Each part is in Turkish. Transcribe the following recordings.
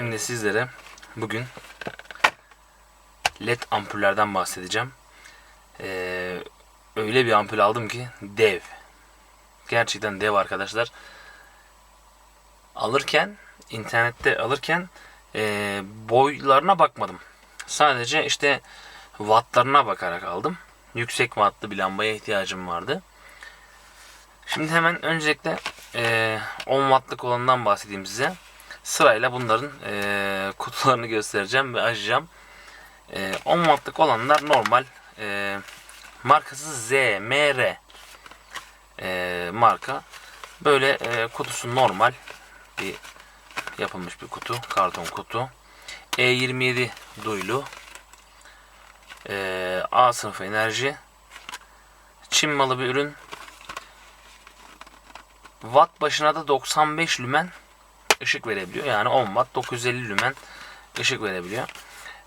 Şimdi sizlere bugün led ampullerden bahsedeceğim. Ee, öyle bir ampul aldım ki dev. Gerçekten dev arkadaşlar. Alırken internette alırken ee, boylarına bakmadım. Sadece işte wattlarına bakarak aldım. Yüksek wattlı bir lambaya ihtiyacım vardı. Şimdi hemen öncelikle ee, 10 wattlık olanından bahsedeyim size. Sırayla bunların ee, kutularını göstereceğim ve açacağım. Ee, 10 wattlık olanlar normal ee, markası ZMR ee, marka. Böyle ee, kutusu normal bir yapılmış bir kutu. Karton kutu. E27 duyulu. Ee, A sınıfı enerji. Çin malı bir ürün. Watt başına da 95 lümen ışık verebiliyor. Yani 10 watt 950 lümen ışık verebiliyor.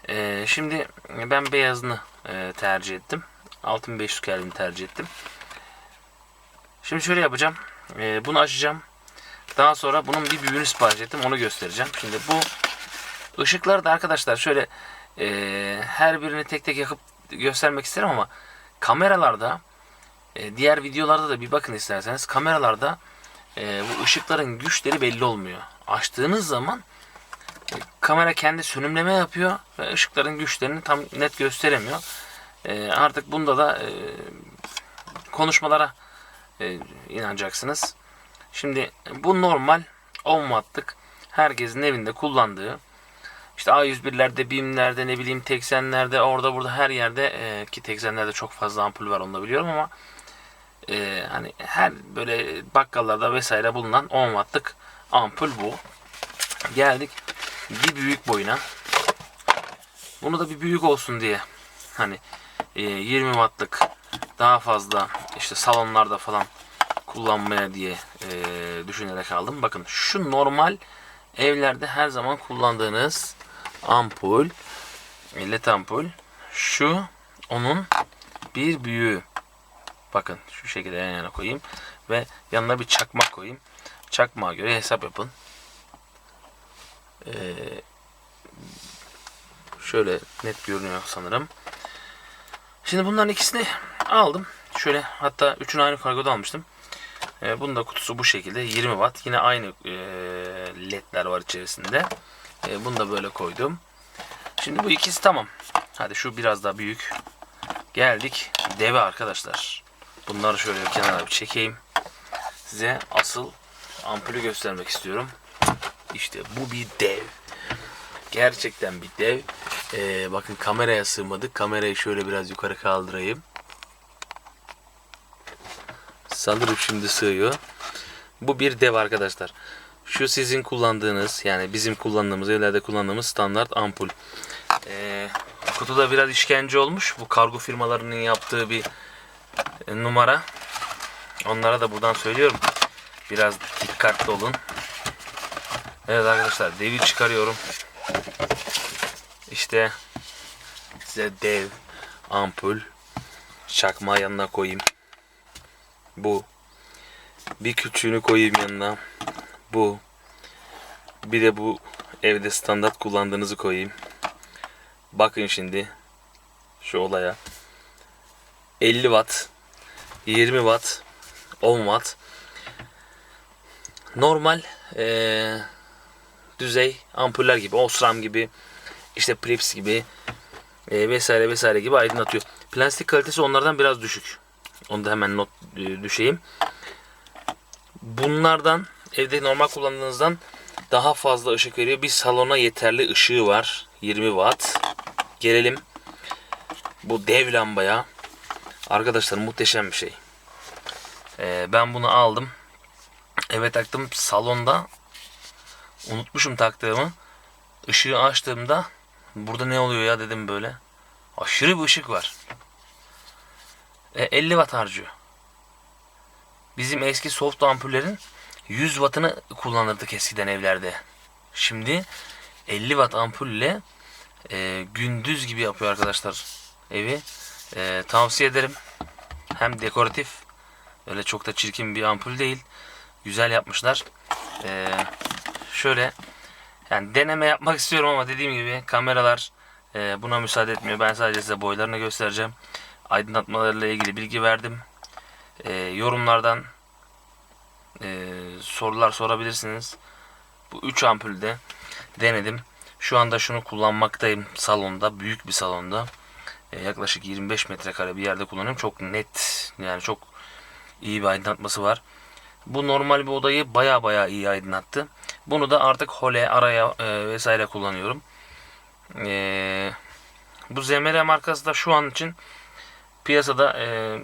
Ee, şimdi ben beyazını e, tercih ettim. 6500 Kelvin tercih ettim. Şimdi şöyle yapacağım. Ee, bunu açacağım. Daha sonra bunun bir büyüğünü sipariş ettim. Onu göstereceğim. Şimdi bu ışıkları da arkadaşlar şöyle e, her birini tek tek yakıp göstermek isterim ama kameralarda e, diğer videolarda da bir bakın isterseniz kameralarda e, bu ışıkların güçleri belli olmuyor. Açtığınız zaman e, kamera kendi sönümleme yapıyor ve ışıkların güçlerini tam net gösteremiyor. E, artık bunda da e, konuşmalara inanacaksınız. Şimdi bu normal 10 wattlık herkesin evinde kullandığı işte A101'lerde, BİM'lerde, ne bileyim Teksenler'de, orada burada her yerde e, ki Teksenler'de çok fazla ampul var onu da biliyorum ama e, hani her böyle bakkallarda vesaire bulunan 10 wattlık ampul bu. Geldik bir büyük boyuna. Bunu da bir büyük olsun diye hani e, 20 wattlık daha fazla işte salonlarda falan kullanmaya diye e, düşünerek aldım. Bakın şu normal evlerde her zaman kullandığınız ampul led ampul şu onun bir büyüğü bakın şu şekilde yan yana koyayım ve yanına bir çakmak koyayım çakmağa göre hesap yapın ee, şöyle net görünüyor sanırım şimdi bunların ikisini aldım şöyle hatta üçünü aynı kargoda almıştım ee, bunun da kutusu bu şekilde 20 watt yine aynı e, ledler var içerisinde e, bunu da böyle koydum. Şimdi bu ikisi tamam. Hadi şu biraz daha büyük. Geldik deve arkadaşlar. Bunları şöyle kenara bir çekeyim. Size asıl ampulü göstermek istiyorum. İşte bu bir dev. Gerçekten bir dev. Ee, bakın kameraya sığmadık. Kamerayı şöyle biraz yukarı kaldırayım. Sanırım şimdi sığıyor. Bu bir dev arkadaşlar. Şu sizin kullandığınız yani bizim kullandığımız evlerde kullandığımız standart ampul. Ee, kutuda biraz işkence olmuş. Bu kargo firmalarının yaptığı bir numara. Onlara da buradan söylüyorum. Biraz dikkatli olun. Evet arkadaşlar devi çıkarıyorum. İşte size dev ampul çakma yanına koyayım. Bu. Bir küçüğünü koyayım yanına. Bu. Bir de bu evde standart kullandığınızı koyayım. Bakın şimdi şu olaya. 50 watt, 20 watt, 10 watt. Normal ee, düzey ampuller gibi, Osram gibi, işte Prips gibi e, vesaire vesaire gibi aydınlatıyor. Plastik kalitesi onlardan biraz düşük. Onu da hemen not e, düşeyim. Bunlardan evde normal kullandığınızdan daha fazla ışık veriyor. Bir salona yeterli ışığı var. 20 watt. Gelelim bu dev lambaya. Arkadaşlar muhteşem bir şey. Ee, ben bunu aldım. Eve taktım. Salonda unutmuşum taktığımı. Işığı açtığımda burada ne oluyor ya dedim böyle. Aşırı bir ışık var. E, 50 watt harcıyor. Bizim eski soft ampullerin 100 wattını kullanırdık eskiden evlerde. Şimdi 50 watt ampulle e, gündüz gibi yapıyor arkadaşlar evi. E, tavsiye ederim. Hem dekoratif öyle çok da çirkin bir ampul değil. Güzel yapmışlar. E, şöyle Yani deneme yapmak istiyorum ama dediğim gibi kameralar e, buna müsaade etmiyor. Ben sadece size boylarını göstereceğim. Aydınlatmalarıyla ilgili bilgi verdim. E, yorumlardan e, sorular sorabilirsiniz. Bu 3 ampulde denedim. Şu anda şunu kullanmaktayım salonda. Büyük bir salonda. E, yaklaşık 25 metrekare bir yerde kullanıyorum. Çok net yani çok iyi bir aydınlatması var. Bu normal bir odayı baya baya iyi aydınlattı. Bunu da artık hole, araya e, vesaire kullanıyorum. E, bu Zemere markası da şu an için piyasada e,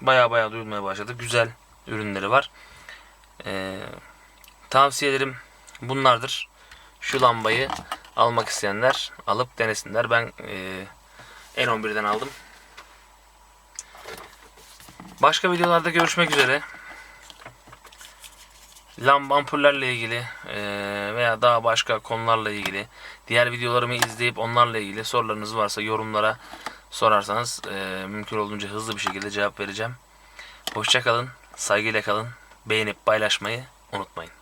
baya baya duyulmaya başladı. Güzel ürünleri var. E, tavsiyelerim bunlardır. Şu lambayı almak isteyenler alıp denesinler. Ben e, N11'den aldım. Başka videolarda görüşmek üzere. Lamba ampullerle ilgili e, veya daha başka konularla ilgili diğer videolarımı izleyip onlarla ilgili sorularınız varsa yorumlara sorarsanız e, mümkün olduğunca hızlı bir şekilde cevap vereceğim. Hoşçakalın, saygıyla kalın, beğenip paylaşmayı unutmayın.